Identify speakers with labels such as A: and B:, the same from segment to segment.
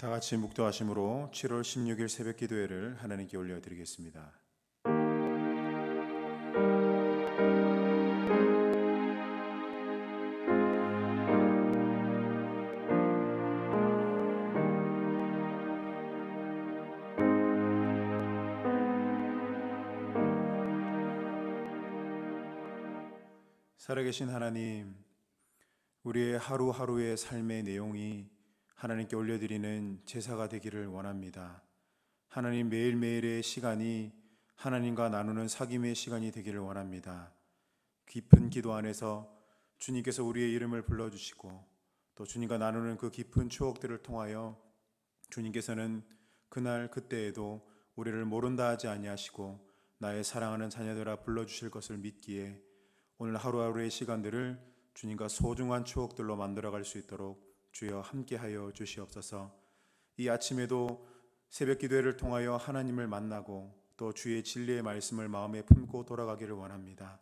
A: 다 같이 묵도하심으로 7월 16일 새벽 기도회를 하나님께 올려드리겠습니다. 살아계신 하나님, 우리의 하루하루의 삶의 내용이 하나님께 올려드리는 제사가 되기를 원합니다. 하나님 매일매일의 시간이 하나님과 나누는 사귐의 시간이 되기를 원합니다. 깊은 기도 안에서 주님께서 우리의 이름을 불러주시고 또 주님과 나누는 그 깊은 추억들을 통하여 주님께서는 그날 그때에도 우리를 모른다 하지 아니하시고 나의 사랑하는 자녀들아 불러주실 것을 믿기에 오늘 하루하루의 시간들을 주님과 소중한 추억들로 만들어갈 수 있도록 주여 함께하여 주시옵소서. 이 아침에도 새벽 기도회를 통하여 하나님을 만나고 또 주의 진리의 말씀을 마음에 품고 돌아가기를 원합니다.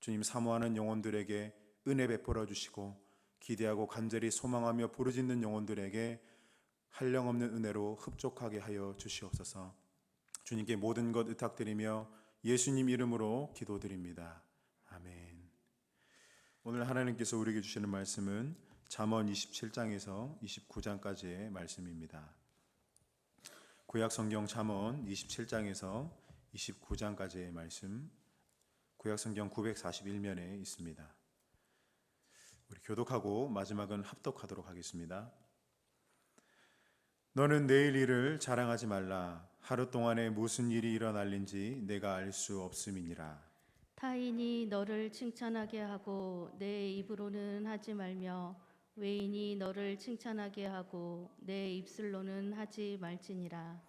A: 주님 사모하는 영혼들에게 은혜 베풀어 주시고 기대하고 간절히 소망하며 부르짖는 영혼들에게 한량없는 은혜로 흡족하게 하여 주시옵소서. 주님께 모든 것 의탁드리며 예수님 이름으로 기도드립니다. 아멘. 오늘 하나님께서 우리에게 주시는 말씀은 잠언 27장에서 29장까지의 말씀입니다. 구약 성경 잠언 27장에서 29장까지의 말씀 구약 성경 941면에 있습니다. 우리 교독하고 마지막은 합독하도록 하겠습니다. 너는 내일 일을 자랑하지 말라. 하루 동안에 무슨 일이 일어날린지 내가 알 수 없음이니라.
B: 타인이 너를 칭찬하게 하고 내 입으로는 하지 말며 외인이 너를 칭찬하게 하고 내 입술로는 하지 말지니라.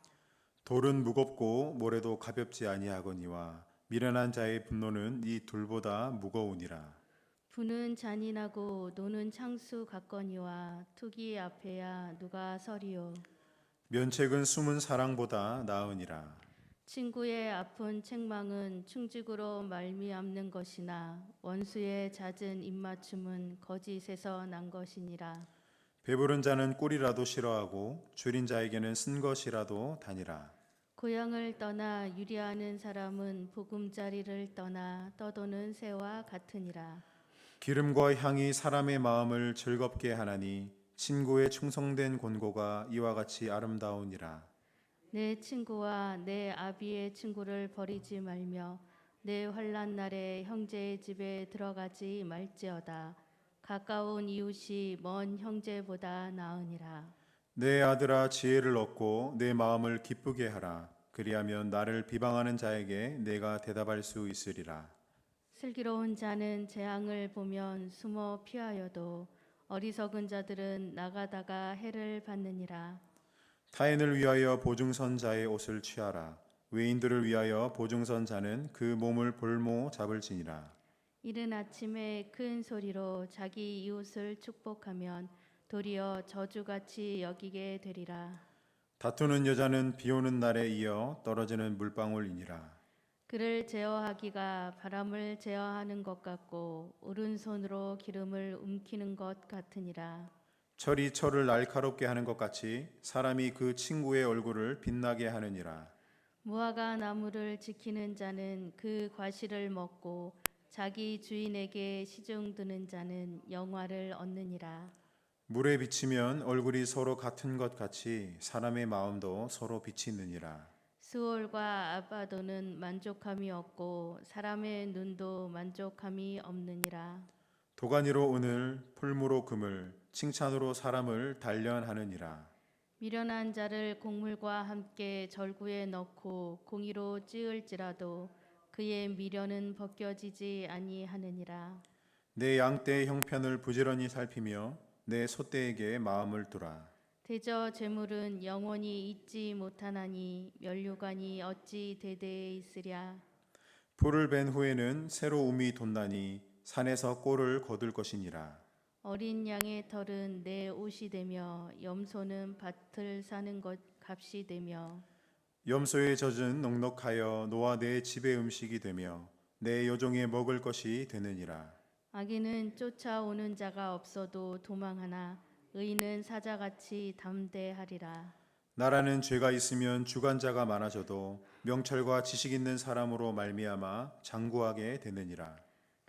A: 돌은 무겁고 모래도 가볍지 아니하거니와 미련한 자의 분노는 이 돌보다 무거우니라.
B: 분은 잔인하고 노는 창수 같거니와 투기 앞에야 누가 서리요.
A: 면책은 숨은 사랑보다 나으니라.
B: 친구의 아픈 책망은 충직으로 말미암는 것이나 원수의 잦은 입맞춤은 거짓에서 난 것이니라.
A: 배부른 자는 꿀이라도 싫어하고 줄인 자에게는 쓴 것이라도 다니라.
B: 고향을 떠나 유리하는 사람은 보금자리를 떠나 떠도는 새와 같으니라.
A: 기름과 향이 사람의 마음을 즐겁게 하나니 친구의 충성된 권고가 이와 같이 아름다우니라.
B: 내 친구와 내 아비의 친구를 버리지 말며 내 환란 날에 형제의 집에 들어가지 말지어다 가까운 이웃이 먼 형제보다 나으니라
A: 내 아들아 지혜를 얻고 내 마음을 기쁘게 하라 그리하면 나를 비방하는 자에게 내가 대답할 수 있으리라
B: 슬기로운 자는 재앙을 보면 숨어 피하여도 어리석은 자들은 나가다가 해를 받느니라
A: 타인을 위하여 보증선 자의 옷을 취하라. 외인들을 위하여 보증선 자는 그 몸을 볼모 잡을지니라.
B: 이른 아침에 큰 소리로 자기 이웃을 축복하면 도리어 저주같이 여기게 되리라.
A: 다투는 여자는 비오는 날에 이어 떨어지는 물방울이니라.
B: 그를 제어하기가 바람을 제어하는 것 같고 오른손으로 기름을 움키는 것 같으니라.
A: 철이 철을 날카롭게 하는 것 같이 사람이 그 친구의 얼굴을 빛나게 하느니라.
B: 무화과 나무를 지키는 자는 그 과실을 먹고 자기 주인에게 시중드는 자는 영화를 얻느니라.
A: 물에 비치면 얼굴이 서로 같은 것 같이 사람의 마음도 서로 비치느니라.
B: 수월과 아바도는 만족함이 없고 사람의 눈도 만족함이 없느니라.
A: 도가니로 오늘 풀무로 금을 칭찬으로 사람을 단련하느니라.
B: 미련한 자를 곡물과 함께 절구에 넣고 공의로 찌을지라도 그의 미련은 벗겨지지 아니하느니라.
A: 내 양떼의 형편을 부지런히 살피며 내 소떼에게 마음을 두라.
B: 대저 재물은 영원히 잊지 못하나니 면류관이 어찌 대대에 있으랴.
A: 풀을 벤 후에는 새로 움이 돋나니 산에서 꼴을 거둘 것이니라.
B: 어린 양의 털은 내 옷이 되며 염소는 밭을 사는 것 값이 되며
A: 염소의 젖은 넉넉하여 노아 내 집의 음식이 되며 내 여종의 먹을 것이 되느니라
B: 악인은 쫓아오는 자가 없어도 도망하나 의인은 사자같이 담대하리라
A: 나라는 죄가 있으면 주관자가 많아져도 명철과 지식 있는 사람으로 말미암아 장구하게 되느니라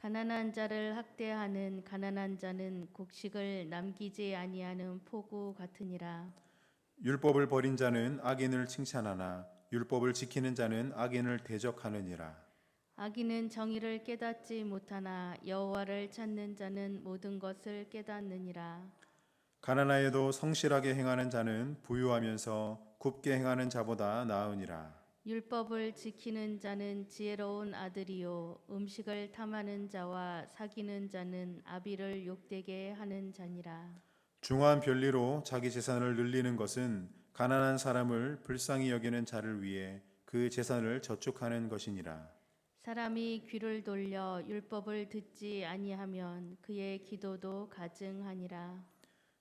B: 가난한 자를 학대하는 가난한 자는 곡식을 남기지 아니하는 포구 같으니라.
A: 율법을 버린 자는 악인을 칭찬하나 율법을 지키는 자는 악인을 대적하느니라.
B: 악인은 정의를 깨닫지 못하나 여호와를 찾는 자는 모든 것을 깨닫느니라.
A: 가난하에도 성실하게 행하는 자는 부유하면서 굽게 행하는 자보다 나으니라.
B: 율법을 지키는 자는 지혜로운 아들이요 음식을 탐하는 자와 사귀는 자는 아비를 욕되게 하는 자니라.
A: 중한 별리로 자기 재산을 늘리는 것은 가난한 사람을 불쌍히 여기는 자를 위해 그 재산을 저축하는 것이니라.
B: 사람이 귀를 돌려 율법을 듣지 아니하면 그의 기도도 가증하니라.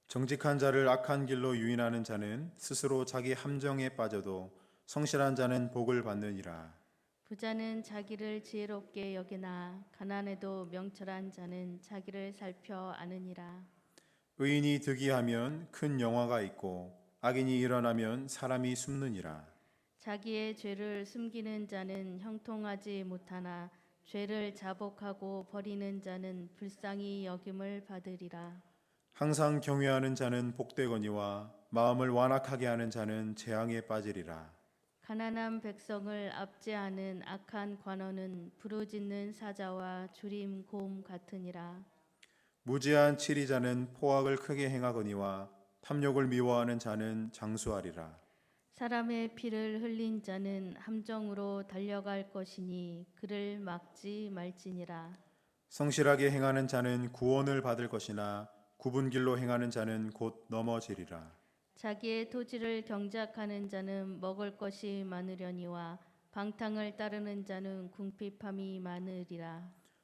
A: 정직한 자를 악한 길로 유인하는 자는 스스로 자기 함정에 빠져도 성실한 자는 복을 받느니라.
B: 부자는 자기를 지혜롭게 여기나 가난해도 명철한 자는 자기를 살펴 아느니라.
A: 의인이 득이하면 큰 영화가 있고 악인이 일어나면 사람이 숨느니라.
B: 자기의 죄를 숨기는 자는 형통하지 못하나 죄를 자복하고 버리는 자는 불쌍히 여김을 받으리라.
A: 항상 경외하는 자는 복되거니와 마음을 완악하게 하는 자는 재앙에 빠지리라.
B: 가난한 백성을 압제하는 악한 관원은 부르짖는 사자와 주림 곰 같으니라.
A: 무지한 치리자는 포악을 크게 행하거니와 탐욕을 미워하는 자는 장수하리라.
B: 사람의 피를 흘린 자는 함정으로 달려갈 것이니 그를 막지 말지니라.
A: 성실하게 행하는 자는 구원을 받을 것이나 구분 길로 행하는 자는 곧 넘어지리라.
B: 자기의 토지를 경작하는 자는 먹을 것이 많으려니와 방탕을 따르는 자는 궁핍함이 많으리라.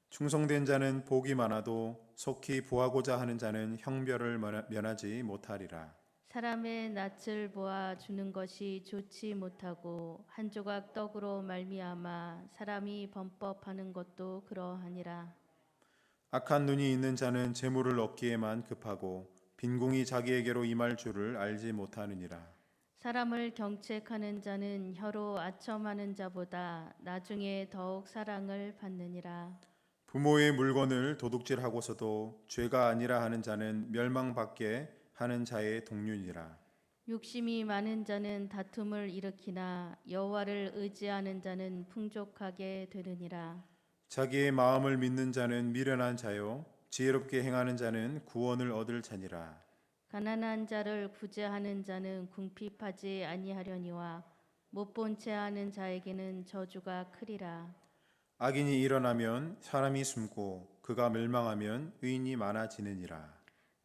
A: 충성된 자는 복이 많아도 속히 보하고자 하는 자는 형별을 면하지 못하리라.
B: 사람의 낯을 보아 주는 것이 좋지 못하고 한 조각 떡으로 말미암아 사람이 범법하는 것도 그러하니라.
A: 악한 눈이 있는 자는 재물을 얻기에만 급하고 빈공이 자기에게로 임할 줄을 알지 못하느니라.
B: 사람을 경책하는 자는 혀로 아첨하는 자보다 나중에 더욱 사랑을 받느니라.
A: 부모의 물건을 도둑질하고서도 죄가 아니라 하는 자는 멸망밖에 하는 자의 동륜이라.
B: 욕심이 많은 자는 다툼을 일으키나 여호와를 의지하는 자는 풍족하게 되느니라.
A: 자기의 마음을 믿는 자는 미련한 자요 지혜롭게 행하는 자는 구원을 얻을 자니라.
B: 가난한 자를 구제하는 자는 궁핍하지 아니하려니와 못 본 채 하는 자에게는 저주가 크리라.
A: 악인이 일어나면 사람이 숨고 그가 멸망하면 의인이 많아지느니라.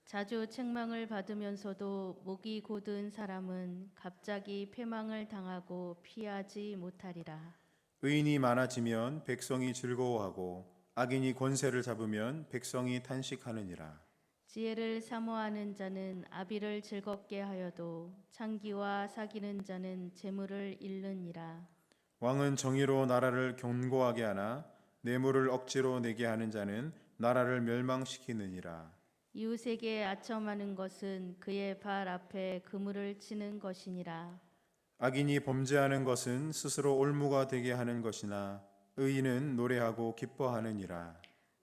B: 자주 책망을 받으면서도 목이 곧은 사람은 갑자기 패망을 당하고 피하지 못하리라.
A: 의인이 많아지면 백성이 즐거워하고 악인이 권세를 잡으면 백성이 탄식하느니라.
B: 지혜를 사모하는 자는 아비를 즐겁게 하여도 창기와 사귀는 자는 재물을 잃느니라.
A: 왕은 정의로 나라를 견고하게 하나 뇌물을 억지로 내게 하는 자는 나라를 멸망시키느니라.
B: 이웃에게 아첨하는 것은 그의 발 앞에 그물을 치는 것이니라.
A: 악인이 범죄하는 것은 스스로 올무가 되게 하는 것이나 의인은 노래하고 기뻐하느니라.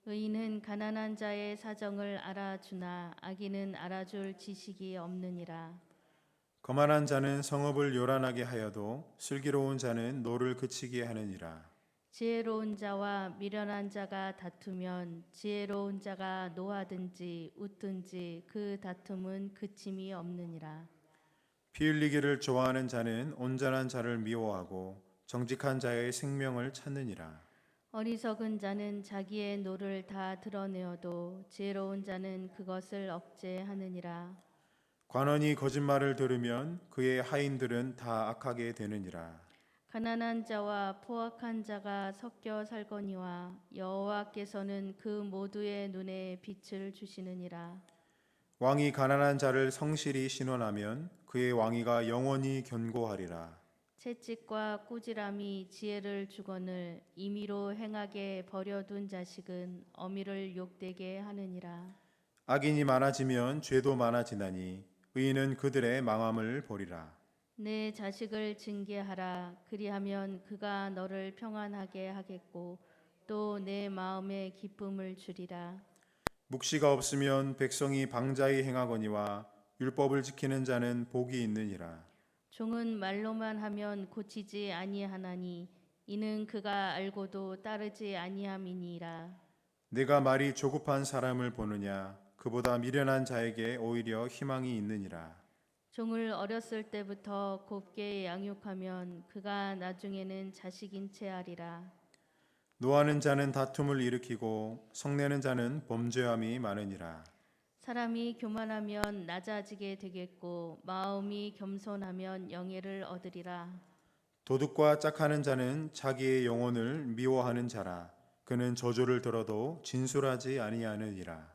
B: 의인은 가난한 자의 사정을 알아주나 악인은 알아줄 지식이 없느니라.
A: 거만한 자는 성읍을 요란하게 하여도 슬기로운 자는 노를 그치게 하느니라.
B: 지혜로운 자와 미련한 자가 다투면 지혜로운 자가 노하든지 웃든지 그 다툼은 그침이 없느니라.
A: 피 흘리기를 좋아하는 자는 온전한 자를 미워하고 정직한 자의 생명을 찾느니라.
B: 어리석은 자는 자기의 노를 다 드러내어도 지혜로운 자는 그것을 억제하느니라.
A: 관원이 거짓말을 들으면 그의 하인들은 다 악하게 되느니라.
B: 가난한 자와 포악한 자가 섞여 살거니와 여호와께서는 그 모두의 눈에 빛을 주시느니라.
A: 왕이 가난한 자를 성실히 신원하면 그의 왕위가 영원히 견고하리라.
B: 채찍과 꾸지람이 지혜를 주거늘 임의로 행하게 버려둔 자식은 어미를 욕되게 하느니라.
A: 악인이 많아지면 죄도 많아지나니 의인은 그들의 망함을 보리라.
B: 내 자식을 징계하라 그리하면 그가 너를 평안하게 하겠고 또 내 마음에 기쁨을 주리라.
A: 묵시가 없으면 백성이 방자히 행하거니와 율법을 지키는 자는 복이 있느니라.
B: 종은 말로만 하면 고치지 아니하나니 이는 그가 알고도 따르지 아니함이니라.
A: 내가 말이 조급한 사람을 보느냐 그보다 미련한 자에게 오히려 희망이 있느니라.
B: 종을 어렸을 때부터 곱게 양육하면 그가 나중에는 자식인 채하리라.
A: 노하는 자는 다툼을 일으키고 성내는 자는 범죄함이 많으니라.
B: 사람이 교만하면 낮아지게 되겠고 마음이 겸손하면 영예를 얻으리라.
A: 도둑과 짝하는 자는 자기의 영혼을 미워하는 자라. 그는 저주를 들어도 진술하지 아니하느니라.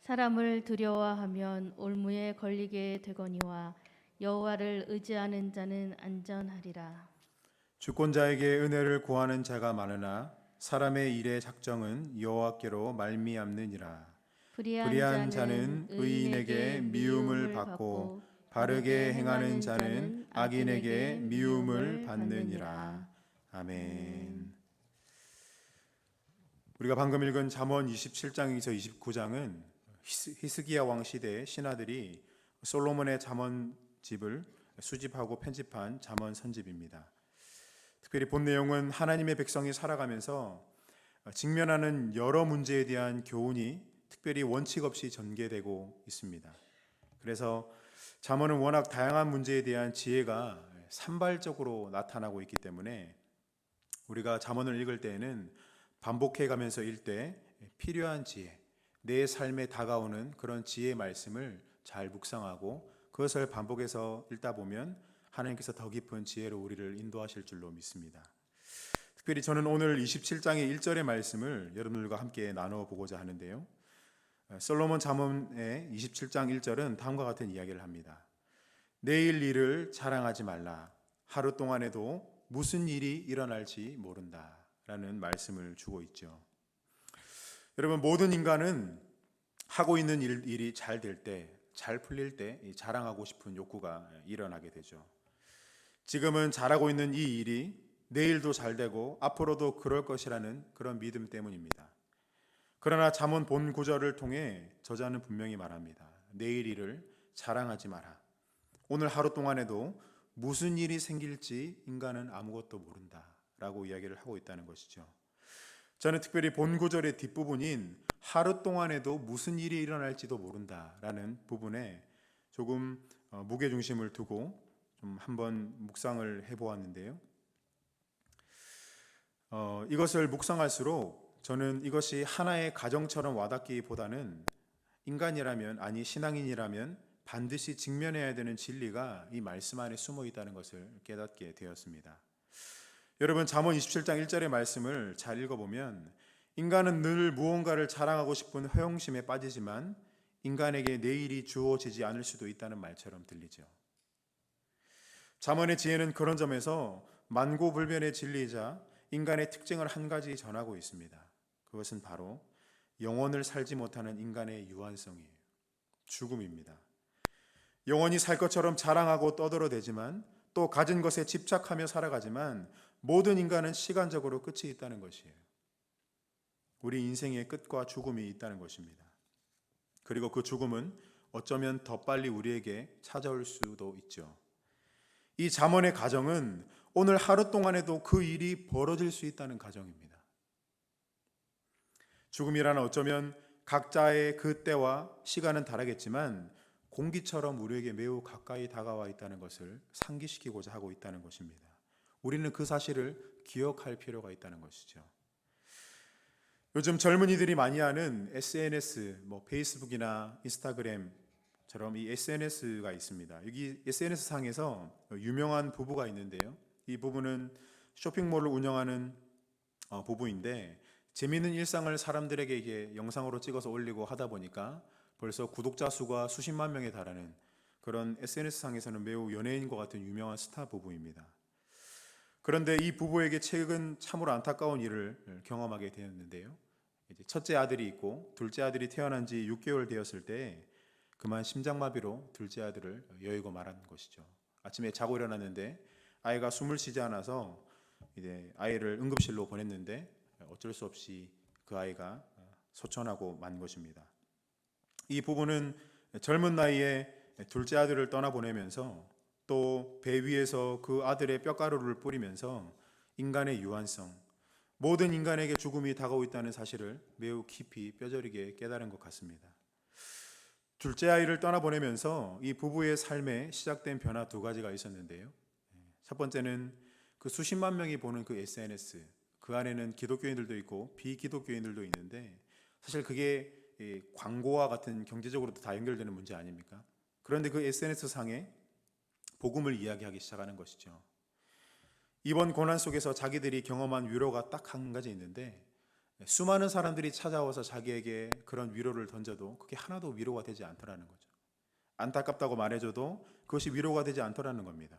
B: 사람을 두려워하면 올무에 걸리게 되거니와 여호와를 의지하는 자는 안전하리라.
A: 주권자에게 은혜를 구하는 자가 많으나 사람의 일의 작정은 여호와께로 말미암느니라. 불의한 자는 의인에게 미움을 받고 바르게 행하는 자는 악인에게 미움을 받느니라. 아멘. 우리가 방금 읽은 잠언 27장에서 29장은 히스기야 왕 시대의 신하들이 솔로몬의 잠언집을 수집하고 편집한 잠언 선집입니다. 특별히 본 내용은 하나님의 백성이 살아가면서 직면하는 여러 문제에 대한 교훈이 특별히 원칙 없이 전개되고 있습니다. 그래서 잠언은 워낙 다양한 문제에 대한 지혜가 산발적으로 나타나고 있기 때문에 우리가 잠언을 읽을 때에는 반복해 가면서 읽되 필요한 지혜, 내 삶에 다가오는 그런 지혜의 말씀을 잘 묵상하고 그것을 반복해서 읽다 보면 하나님께서 더 깊은 지혜로 우리를 인도하실 줄로 믿습니다. 특별히 저는 오늘 27장의 1절의 말씀을 여러분들과 함께 나누어 보고자 하는데요. 예, 솔로몬 잠언의 27장 1절은 다음과 같은 이야기를 합니다. 내일 일을 자랑하지 말라. 하루 동안에도 무슨 일이 일어날지 모른다. 라는 말씀을 주고 있죠. 여러분, 모든 인간은 하고 있는 일, 일이 잘 될 때, 잘 풀릴 때 자랑하고 싶은 욕구가 일어나게 되죠. 지금은 잘하고 있는 이 일이 내일도 잘 되고 앞으로도 그럴 것이라는 그런 믿음 때문입니다. 그러나 잠언 본 구절을 통해 저자는 분명히 말합니다. 내일 일을 자랑하지 마라. 오늘 하루 동안에도 무슨 일이 생길지 인간은 아무것도 모른다라고 이야기를 하고 있다는 것이죠. 저는 특별히 본 구절의 뒷부분인 하루 동안에도 무슨 일이 일어날지도 모른다라는 부분에 조금 어, 무게 중심을 두고 좀 한번 묵상을 해보았는데요. 어, 이것을 묵상할수록 저는 이것이 하나의 가정처럼 와닿기보다는 인간이라면 아니 신앙인이라면 반드시 직면해야 되는 진리가 이 말씀 안에 숨어 있다는 것을 깨닫게 되었습니다. 여러분 잠언 27장 1절의 말씀을 잘 읽어보면 인간은 늘 무언가를 자랑하고 싶은 허영심에 빠지지만 인간에게 내일이 주어지지 않을 수도 있다는 말처럼 들리죠. 잠언의 지혜는 그런 점에서 만고불변의 진리이자 인간의 특징을 한 가지 전하고 있습니다. 그것은 바로 영원을 살지 못하는 인간의 유한성이에요. 죽음입니다. 영원히 살 것처럼 자랑하고 떠들어대지만 또 가진 것에 집착하며 살아가지만 모든 인간은 시간적으로 끝이 있다는 것이에요. 우리 인생의 끝과 죽음이 있다는 것입니다. 그리고 그 죽음은 어쩌면 더 빨리 우리에게 찾아올 수도 있죠. 이 잠언의 가정은 오늘 하루 동안에도 그 일이 벌어질 수 있다는 가정입니다. 죽음이란 어쩌면 각자의 그 때와 시간은 다르겠지만 공기처럼 우리에게 매우 가까이 다가와 있다는 것을 상기시키고자 하고 있다는 것입니다. 우리는 그 사실을 기억할 필요가 있다는 것이죠. 요즘 젊은이들이 많이 하는 SNS, 뭐 페이스북이나 인스타그램처럼 이 SNS가 있습니다. 여기 SNS 상에서 유명한 부부가 있는데요. 이 부부는 쇼핑몰을 운영하는 어, 부부인데 재미있는 일상을 사람들에게 게 영상으로 찍어서 올리고 하다 보니까 벌써 구독자 수가 수십만 명에 달하는 그런 SNS상에서는 매우 연예인과 같은 유명한 스타 부부입니다. 그런데 이 부부에게 최근 참으로 안타까운 일을 경험하게 되었는데요. 첫째 아들이 있고 둘째 아들이 태어난 지 6개월 되었을 때 그만 심장마비로 둘째 아들을 여의고 말한 것이죠. 아침에 자고 일어났는데 아이가 숨을 쉬지 않아서 이제 아이를 응급실로 보냈는데 어쩔 수 없이 그 아이가 소천하고 만 것입니다. 이 부부는 젊은 나이에 둘째 아들을 떠나보내면서 또 배 위에서 그 아들의 뼈가루를 뿌리면서 인간의 유한성, 모든 인간에게 죽음이 다가오고 있다는 사실을 매우 깊이 뼈저리게 깨달은 것 같습니다. 둘째 아이를 떠나보내면서 이 부부의 삶에 시작된 변화 두 가지가 있었는데요. 첫 번째는 그 수십만 명이 보는 그 SNS, 그 안에는 기독교인들도 있고 비기독교인들도 있는데 사실 그게 광고와 같은 경제적으로도 다 연결되는 문제 아닙니까? 그런데 그 SNS 상에 복음을 이야기하기 시작하는 것이죠. 이번 고난 속에서 자기들이 경험한 위로가 딱 한 가지 있는데 수많은 사람들이 찾아와서 자기에게 그런 위로를 던져도 그게 하나도 위로가 되지 않더라는 거죠. 안타깝다고 말해줘도 그것이 위로가 되지 않더라는 겁니다.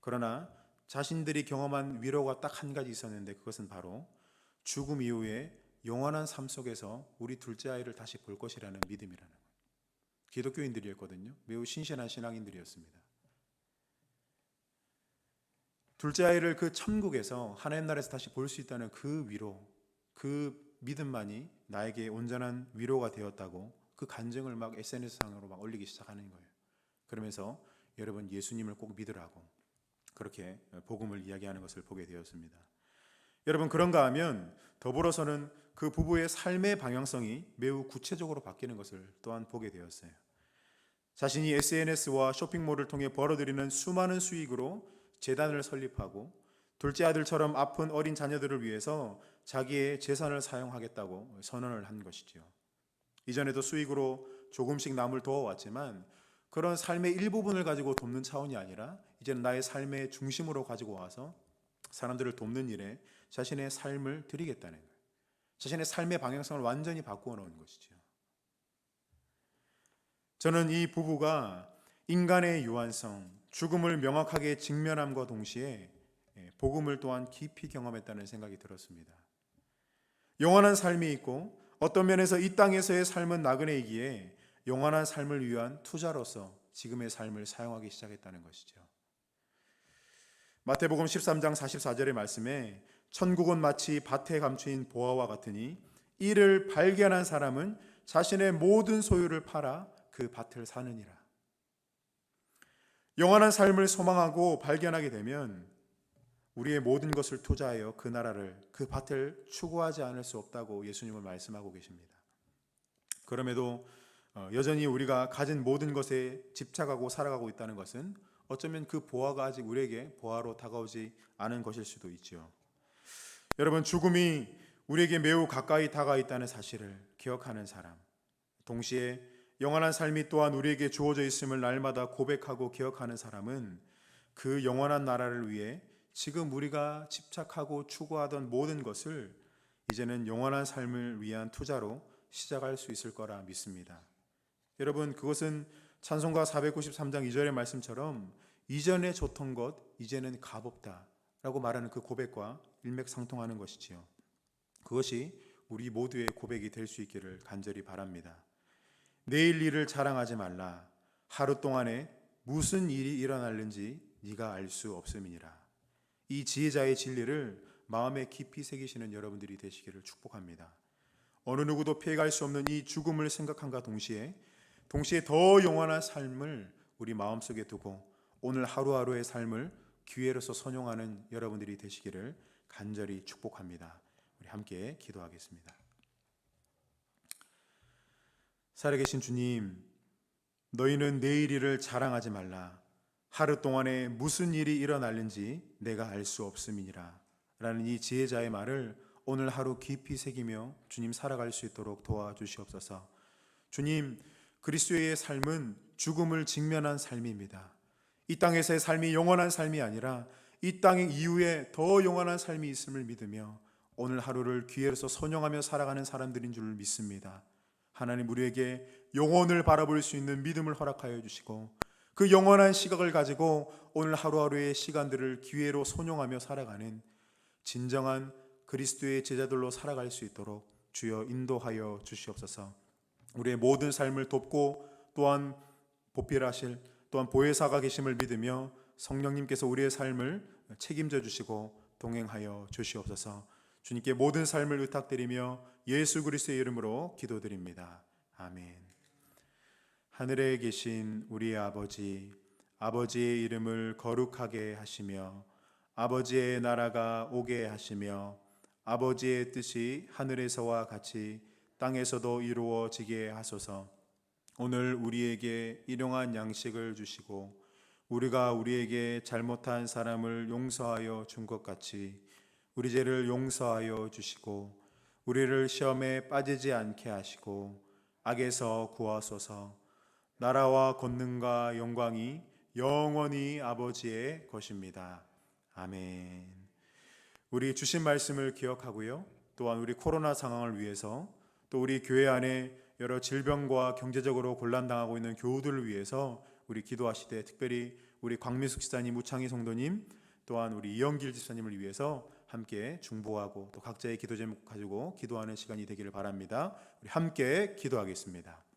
A: 그러나 자신들이 경험한 위로가 딱 한 가지 있었는데 그것은 바로 죽음 이후에 영원한 삶 속에서 우리 둘째 아이를 다시 볼 것이라는 믿음이라는 거예요. 기독교인들이었거든요. 매우 신실한 신앙인들이었습니다. 둘째 아이를 그 천국에서 하나님 나라에서 다시 볼 수 있다는 그 위로, 그 믿음만이 나에게 온전한 위로가 되었다고 그 간증을 막 SNS상으로 막 올리기 시작하는 거예요. 그러면서 여러분 예수님을 꼭 믿으라고 그렇게 복음을 이야기하는 것을 보게 되었습니다. 여러분 그런가 하면 더불어서는 그 부부의 삶의 방향성이 매우 구체적으로 바뀌는 것을 또한 보게 되었어요. 자신이 SNS와 쇼핑몰을 통해 벌어들이는 수많은 수익으로 재단을 설립하고 둘째 아들처럼 아픈 어린 자녀들을 위해서 자기의 재산을 사용하겠다고 선언을 한 것이지요. 이전에도 수익으로 조금씩 남을 도와왔지만 그런 삶의 일부분을 가지고 돕는 차원이 아니라 이제는 나의 삶의 중심으로 가지고 와서 사람들을 돕는 일에 자신의 삶을 드리겠다는 거예요. 자신의 삶의 방향성을 완전히 바꾸어 놓은 것이죠. 저는 이 부부가 인간의 유한성, 죽음을 명확하게 직면함과 동시에 예, 복음을 또한 깊이 경험했다는 생각이 들었습니다. 영원한 삶이 있고 어떤 면에서 이 땅에서의 삶은 나그네이기에 영원한 삶을 위한 투자로서 지금의 삶을 사용하기 시작했다는 것이죠. 마태복음 13장 44절의 말씀에 천국은 마치 밭에 감추인 보화와 같으니 이를 발견한 사람은 자신의 모든 소유를 팔아 그 밭을 사느니라. 영원한 삶을 소망하고 발견하게 되면 우리의 모든 것을 투자하여 그 나라를 그 밭을 추구하지 않을 수 없다고 예수님은 말씀하고 계십니다. 그럼에도 어, 여전히 우리가 가진 모든 것에 집착하고 살아가고 있다는 것은 어쩌면 그 보화가 아직 우리에게 보화로 다가오지 않은 것일 수도 있지요. 여러분 죽음이 우리에게 매우 가까이 다가 있다는 사실을 기억하는 사람, 동시에 영원한 삶이 또한 우리에게 주어져 있음을 날마다 고백하고 기억하는 사람은 그 영원한 나라를 위해 지금 우리가 집착하고 추구하던 모든 것을 이제는 영원한 삶을 위한 투자로 시작할 수 있을 거라 믿습니다. 여러분 그것은 찬송가 493장 2절의 말씀처럼 이전에 좋던 것 이제는 값없다라고 말하는 그 고백과 일맥상통하는 것이지요. 그것이 우리 모두의 고백이 될 수 있기를 간절히 바랍니다. 내일 일을 자랑하지 말라. 하루 동안에 무슨 일이 일어날는지 네가 알 수 없음이니라. 이 지혜자의 진리를 마음에 깊이 새기시는 여러분들이 되시기를 축복합니다. 어느 누구도 피해갈 수 없는 이 죽음을 생각함과 동시에 동시에 더 영원한 삶을 우리 마음속에 두고 오늘 하루하루의 삶을 기회로서 선용하는 여러분들이 되시기를 간절히 축복합니다. 우리 함께 기도하겠습니다. 살아계신 주님, 너희는 내일 일을 자랑하지 말라. 하루 동안에 무슨 일이 일어날는지 내가 알 수 없음이니라. 라는 이 지혜자의 말을 오늘 하루 깊이 새기며 주님 살아갈 수 있도록 도와주시옵소서. 주님, 그리스도의 삶은 죽음을 직면한 삶입니다. 이 땅에서의 삶이 영원한 삶이 아니라 이 땅 이후에 더 영원한 삶이 있음을 믿으며 오늘 하루를 기회로서 선용하며 살아가는 사람들인 줄 믿습니다. 하나님 우리에게 영혼을 바라볼 수 있는 믿음을 허락하여 주시고 그 영원한 시각을 가지고 오늘 하루하루의 시간들을 기회로 선용하며 살아가는 진정한 그리스도의 제자들로 살아갈 수 있도록 주여 인도하여 주시옵소서. 우리의 모든 삶을 돕고 또한 보필하실 또한 보혜사가 계심을 믿으며 성령님께서 우리의 삶을 책임져 주시고 동행하여 주시옵소서. 주님께 모든 삶을 의탁드리며 예수 그리스도의 이름으로 기도드립니다. 아멘. 하늘에 계신 우리 아버지 아버지의 이름을 거룩하게 하시며 아버지의 나라가 오게 하시며 아버지의 뜻이 하늘에서와 같이 땅에서도 이루어지게 하소서. 오늘 우리에게 일용한 양식을 주시고 우리가 우리에게 잘못한 사람을 용서하여 준 것 같이 우리 죄를 용서하여 주시고 우리를 시험에 빠지지 않게 하시고 악에서 구하소서. 나라와 권능과 영광이 영원히 아버지의 것입니다. 아멘. 우리 주신 말씀을 기억하고요. 또한 우리 코로나 상황을 위해서 또 우리 교회 안에 여러 질병과 경제적으로 곤란당하고 있는 교우들을 위해서 우리 기도하시되 특별히 우리 광민숙 집사님, 우창희 성도님, 또한 우리 이영길 집사님을 위해서 함께 중보하고 또 각자의 기도 제목 가지고 기도하는 시간이 되기를 바랍니다. 우리 함께 기도하겠습니다.